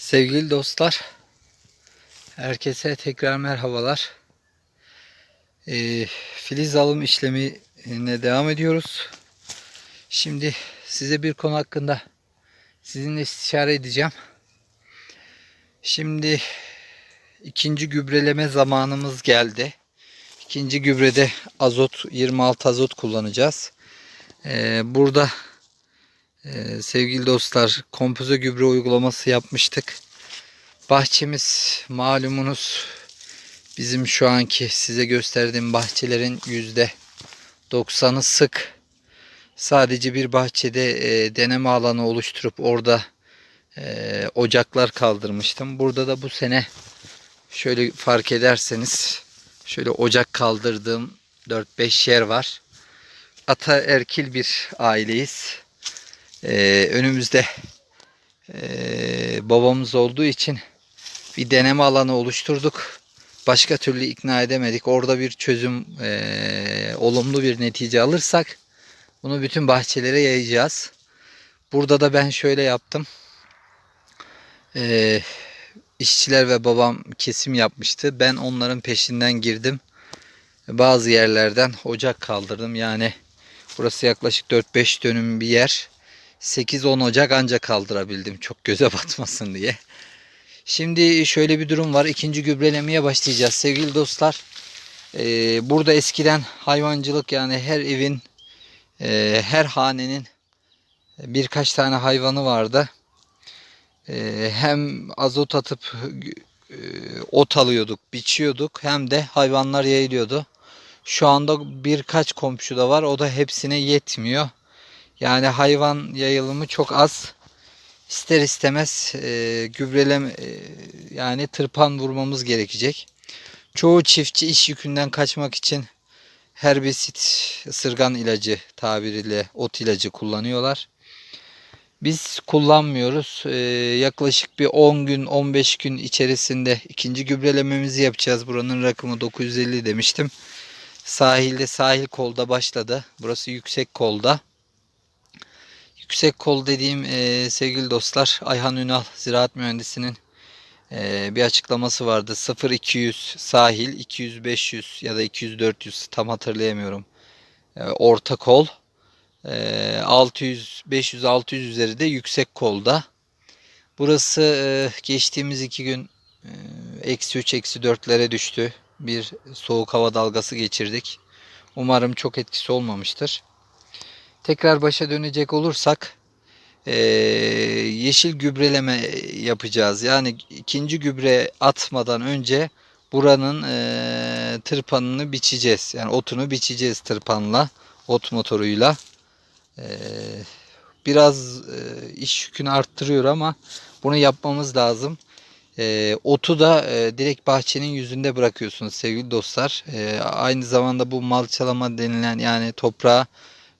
Sevgili dostlar, herkese tekrar merhabalar. Ee, filiz alım işlemine devam ediyoruz. Şimdi size bir konu hakkında sizinle istişare edeceğim. Şimdi ikinci gübreleme zamanımız geldi. İkinci gübrede azot 26 azot kullanacağız. Ee, burada ee, sevgili dostlar kompoze gübre uygulaması yapmıştık. Bahçemiz malumunuz bizim şu anki size gösterdiğim bahçelerin yüzde 90'ı sık. Sadece bir bahçede e, deneme alanı oluşturup orada e, ocaklar kaldırmıştım. Burada da bu sene şöyle fark ederseniz şöyle ocak kaldırdığım 4-5 yer var. Ata erkil bir aileyiz. Ee, önümüzde ee, babamız olduğu için bir deneme alanı oluşturduk. Başka türlü ikna edemedik. Orada bir çözüm, ee, olumlu bir netice alırsak bunu bütün bahçelere yayacağız. Burada da ben şöyle yaptım. Ee, işçiler ve babam kesim yapmıştı. Ben onların peşinden girdim. Bazı yerlerden ocak kaldırdım. Yani burası yaklaşık 4-5 dönüm bir yer. 8-10 Ocak ancak kaldırabildim çok göze batmasın diye. Şimdi şöyle bir durum var. İkinci gübrelemeye başlayacağız sevgili dostlar. Ee, burada eskiden hayvancılık yani her evin e, her hanenin birkaç tane hayvanı vardı. Ee, hem azot atıp e, ot alıyorduk, biçiyorduk hem de hayvanlar yayılıyordu. Şu anda birkaç komşuda var. O da hepsine yetmiyor. Yani hayvan yayılımı çok az. İster istemez e, gübreleme e, yani tırpan vurmamız gerekecek. Çoğu çiftçi iş yükünden kaçmak için herbisit ısırgan ilacı tabiriyle ot ilacı kullanıyorlar. Biz kullanmıyoruz. Ee, yaklaşık bir 10 gün 15 gün içerisinde ikinci gübrelememizi yapacağız. Buranın rakımı 950 demiştim. Sahilde sahil kolda başladı. Burası yüksek kolda. Yüksek kol dediğim e, sevgili dostlar Ayhan Ünal ziraat mühendisinin e, bir açıklaması vardı. 0200 sahil 200 500 ya da 200 400 tam hatırlayamıyorum. E, orta kol. E, 600 500 600 üzeri de yüksek kolda. Burası e, geçtiğimiz iki gün e, eksi 3 eksi 4'lere düştü. Bir soğuk hava dalgası geçirdik. Umarım çok etkisi olmamıştır. Tekrar başa dönecek olursak e, yeşil gübreleme yapacağız. Yani ikinci gübre atmadan önce buranın e, tırpanını biçeceğiz. Yani otunu biçeceğiz tırpanla, ot motoruyla. E, biraz e, iş yükünü arttırıyor ama bunu yapmamız lazım. E, otu da e, direkt bahçenin yüzünde bırakıyorsunuz sevgili dostlar. E, aynı zamanda bu malçalama denilen yani toprağa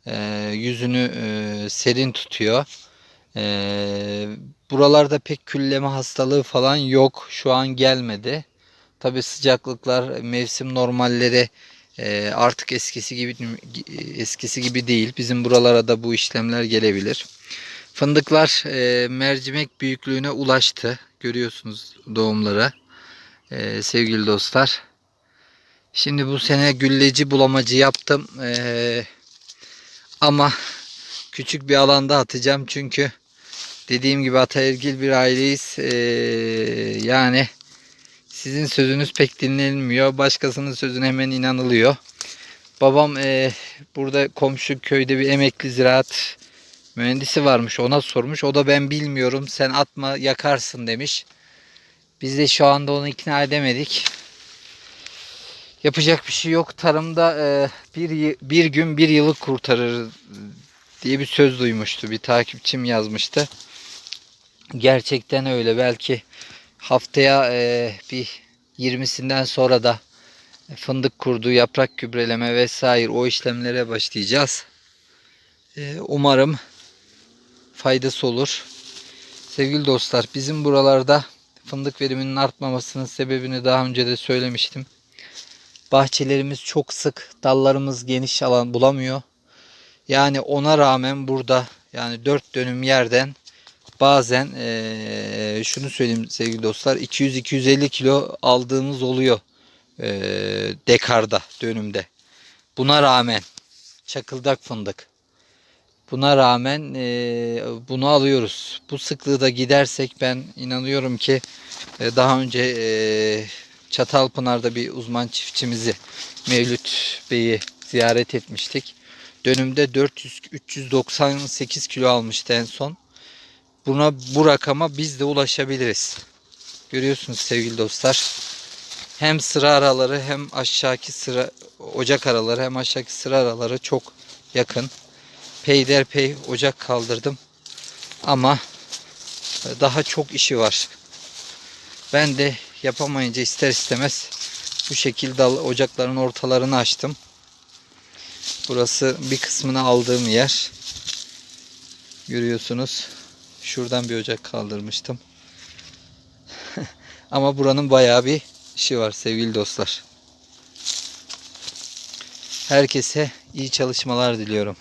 e, yüzünü e, serin tutuyor. E, buralarda pek külleme hastalığı falan yok. Şu an gelmedi. Tabi sıcaklıklar mevsim normalleri e, artık eskisi gibi eskisi gibi değil. Bizim buralara da bu işlemler gelebilir. Fındıklar e, mercimek büyüklüğüne ulaştı. Görüyorsunuz doğumları. E, sevgili dostlar. Şimdi bu sene gülleci bulamacı yaptım. Eee ama küçük bir alanda atacağım çünkü dediğim gibi ataergil bir aileyiz. Ee, yani sizin sözünüz pek dinlenmiyor. Başkasının sözüne hemen inanılıyor. Babam e, burada komşu köyde bir emekli ziraat mühendisi varmış. Ona sormuş. O da ben bilmiyorum sen atma yakarsın demiş. Biz de şu anda onu ikna edemedik. Yapacak bir şey yok. Tarımda e, bir, bir gün bir yılı kurtarır diye bir söz duymuştu. Bir takipçim yazmıştı. Gerçekten öyle. Belki haftaya e, bir 20'sinden sonra da fındık kurdu, yaprak gübreleme vesaire o işlemlere başlayacağız. E, umarım faydası olur. Sevgili dostlar bizim buralarda fındık veriminin artmamasının sebebini daha önce de söylemiştim. Bahçelerimiz çok sık, dallarımız geniş alan bulamıyor. Yani ona rağmen burada yani 4 dönüm yerden bazen eee, şunu söyleyeyim sevgili dostlar 200-250 kilo aldığımız oluyor eee, dekarda dönümde. Buna rağmen çakıldak fındık. Buna rağmen eee, bunu alıyoruz. Bu sıklığı da gidersek ben inanıyorum ki e, daha önce eee Çatalpınar'da bir uzman çiftçimizi Mevlüt Bey'i ziyaret etmiştik. Dönümde 400 398 kilo almıştı en son. Buna bu rakama biz de ulaşabiliriz. Görüyorsunuz sevgili dostlar. Hem sıra araları hem aşağıki sıra ocak araları hem aşağıki sıra araları çok yakın. Peyderpey ocak kaldırdım. Ama daha çok işi var. Ben de yapamayınca ister istemez bu şekilde dal ocakların ortalarını açtım. Burası bir kısmını aldığım yer. Görüyorsunuz. Şuradan bir ocak kaldırmıştım. Ama buranın bayağı bir işi var sevgili dostlar. Herkese iyi çalışmalar diliyorum.